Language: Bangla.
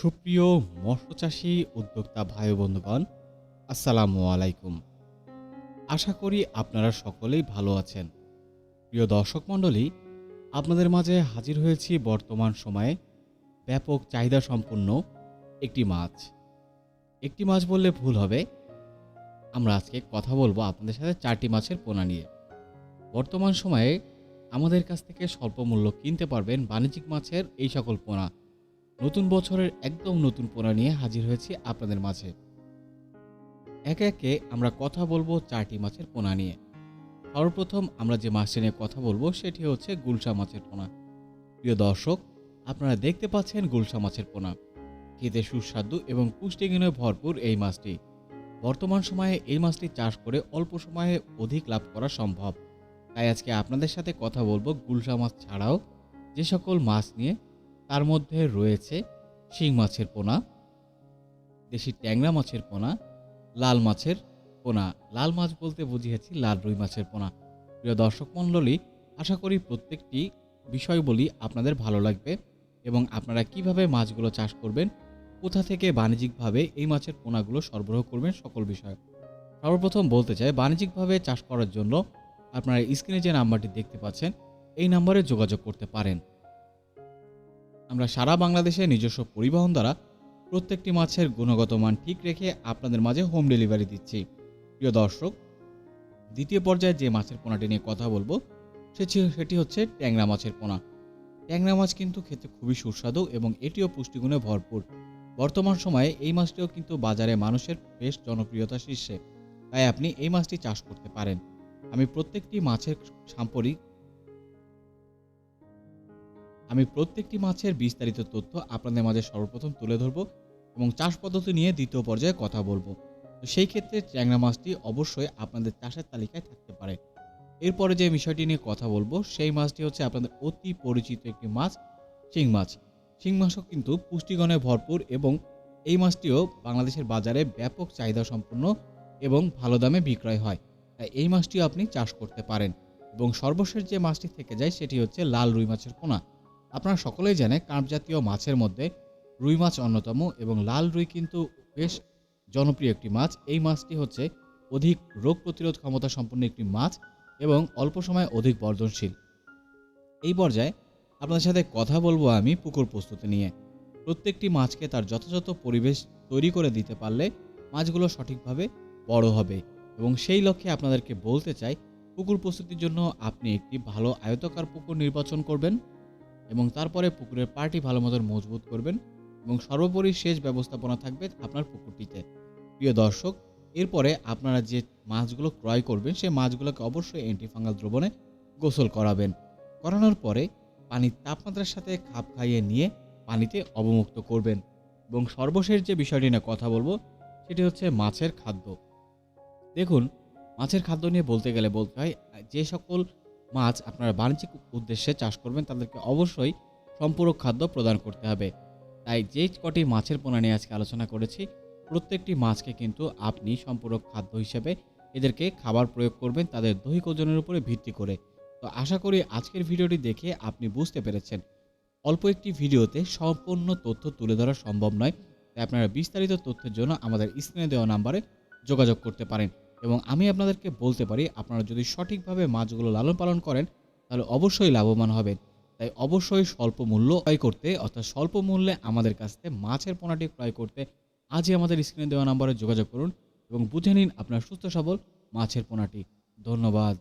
সুপ্রিয় মৎস্যচাষী উদ্যোক্তা ভাই বন্ধুগণ, আসসালামু আলাইকুম। আশা করি আপনারা সকলেই ভালো আছেন। প্রিয় দর্শক মণ্ডলী, আপনাদের মাঝে হাজির হয়েছি বর্তমান সময়ে ব্যাপক চাহিদা সম্পন্ন একটি মাছ। একটি মাছ বললে ভুল হবে। আমরা আজকে কথা বলব আপনাদের সাথে চারটি মাছের পোনা নিয়ে। বর্তমান সময়ে আমাদের কাছ থেকে স্বল্প মূল্য কিনতে পারবেন বাণিজ্যিক মাছের এই সকল পোনা। নতুন বছরের একদম নতুন পোনা নিয়ে হাজির হয়েছি আপনাদের মাঝে। একে একে আমরা কথা বলব চারটি মাছের পোনা নিয়ে। সর্বপ্রথম আমরা যে মাছটি নিয়ে কথা বলব সেটি হচ্ছে গুলশা মাছের পোনা। প্রিয় দর্শক, আপনারা দেখতে পাচ্ছেন গুলশা মাছের পোনা। খেতে সুস্বাদু এবং পুষ্টিগুণে ভরপুর এই মাছটি। বর্তমান সময়ে এই মাছটি চাষ করে অল্প সময়ে অধিক লাভ করা সম্ভব। তাই আজকে আপনাদের সাথে কথা বলব গুলশা মাছ ছাড়াও যে সকল মাছ নিয়ে তার মধ্যে রয়েছে শিং মাছের পোনা, দেশি ট্যাংরা মাছের পোনা, লাল মাছের পোনা। লাল মাছ বলতে বুঝিয়েছি লাল রুই মাছের পোনা। প্রিয় দর্শক মণ্ডলী, আশা করি প্রত্যেকটি বিষয় বলি আপনাদের ভালো লাগবে এবং আপনারা কীভাবে মাছগুলো চাষ করবেন, কোথা থেকে বাণিজ্যিকভাবে এই মাছের পোনাগুলো সরবরাহ করবেন সকল বিষয়। সর্বপ্রথম বলতে চাই, বাণিজ্যিকভাবে চাষ করার জন্য আপনারা স্ক্রিনে যে নাম্বারটি দেখতে পাচ্ছেন, এই নাম্বারে যোগাযোগ করতে পারেন। আমরা সারা বাংলাদেশে নিজস্ব পরিবহন দ্বারা প্রত্যেকটি মাছের গুণগত মান ঠিক রেখে আপনাদের মাঝে হোম ডেলিভারি দিচ্ছি। প্রিয় দর্শক, দ্বিতীয় পর্যায়ে যে মাছের পোনাটি নিয়ে কথা বলব সেটি সেটি হচ্ছে ট্যাংরা মাছের পোনা। ট্যাংরা মাছ কিন্তু খেতে খুবই সুস্বাদু এবং এটিও পুষ্টিগুণে ভরপুর। বর্তমান সময়ে এই মাছটিও কিন্তু বাজারে মানুষের বেশ জনপ্রিয়তা শীর্ষে। তাই আপনি এই মাছটি চাষ করতে পারেন। আমি প্রত্যেকটি মাছের সাম্পরিক আমি প্রত্যেকটি মাছের বিস্তারিত তথ্য আপনাদের মাঝে সর্বপ্রথম তুলে ধরব এবং চাষ পদ্ধতি নিয়ে দ্বিতীয় পর্যায়ে কথা বলব। তো সেই ক্ষেত্রে ট্যাংরা মাছটি অবশ্যই আপনাদের চাষের তালিকায় থাকতে পারে। এরপরে যে বিষয়টি নিয়ে কথা বলব, সেই মাছটি হচ্ছে আপনাদের অতি পরিচিত একটি মাছ, শিং মাছ। শিং মাছও কিন্তু পুষ্টিগণে ভরপুর এবং এই মাছটিও বাংলাদেশের বাজারে ব্যাপক চাহিদা সম্পন্ন এবং ভালো দামে বিক্রয় হয়। তাই এই মাছটিও আপনি চাষ করতে পারেন এবং সর্বশেষ যে মাছটি থেকে যায় সেটি হচ্ছে লাল রুই মাছের পোনা। আপনারা সকলেই জানে কার্প জাতীয় মাছের মধ্যে রুই মাছ অন্যতম এবং লাল রুই কিন্তু বেশ জনপ্রিয় একটি মাছ। এই মাছটি হচ্ছে অধিক রোগ প্রতিরোধ ক্ষমতা সম্পন্ন একটি মাছ এবং অল্প সময়ে অধিক বর্ধনশীল। এই পর্যায়ে আপনাদের সাথে কথা বলব আমি পুকুর প্রস্তুতি নিয়ে। প্রত্যেকটি মাছকে তার যথাযথ পরিবেশ তৈরি করে দিতে পারলে মাছগুলো সঠিকভাবে বড় হবে এবং সেই লক্ষ্যে আপনাদেরকে বলতে চাই, পুকুর প্রস্তুতির জন্য আপনি একটি ভালো আয়তকার পুকুর নির্বাচন করবেন। এবং তারপরে পুকুরের পাটি ভালো মতন মজবুত করবেন এবং সর্বোপরি সেচ ব্যবস্থাপনা থাকবে আপনার পুকুরটিতে। প্রিয় দর্শক, এরপরে আপনারা যে মাছগুলো ক্রয় করবেন, সেই মাছগুলোকে অবশ্যই অ্যান্টিফাঙ্গাল দ্রবণে গোসল করাবেন। করানোর পরে পানির তাপমাত্রার সাথে খাপ খাইয়ে নিয়ে পানিতে অবমুক্ত করবেন। এবং সর্বশেষ যে বিষয়টি নিয়ে কথা বলব, সেটি হচ্ছে মাছের খাদ্য। দেখুন, মাছের খাদ্য নিয়ে বলতে গেলে বলতে হয়, যে সকল মাছ আপনারা বাণিজ্যিক উদ্দেশ্যে চাষ করবেন, তাদেরকে অবশ্যই সম্পূরক খাদ্য প্রদান করতে হবে। তাই যে কটি মাছের পোনা নিয়ে আজকে আলোচনা করেছি, প্রত্যেকটি মাছকে কিন্তু আপনি সম্পূরক খাদ্য হিসেবে এদেরকে খাবার প্রয়োগ করবেন, তাদের দৈহিক ওজনের উপরে ভিত্তি করে। তো আশা করি আজকের ভিডিওটি দেখে আপনি বুঝতে পেরেছেন। অল্প একটি ভিডিওতে সম্পূর্ণ তথ্য তুলে ধরা সম্ভব নয়, তাই আপনারা বিস্তারিত তথ্যের জন্য আমাদের স্ক্রিনে দেওয়া নাম্বারে যোগাযোগ করতে পারেন। এবং আমি আপনাদেরকে বলতে পারি, আপনারা যদি সঠিকভাবে মাছগুলো লালন পালন করেন, তাহলে অবশ্যই লাভবান হবেন। তাই অবশ্যই স্বল্প মূল্য ক্রয় করতে, অর্থাৎ স্বল্প মূল্যে আমাদের কাছ থেকে মাছের পোনাটি ক্রয় করতে, আজই আমাদের স্ক্রিনে দেওয়া নম্বরে যোগাযোগ করুন এবং বুঝে নিন আপনার সুস্থ সবল মাছের পোনাটি। ধন্যবাদ।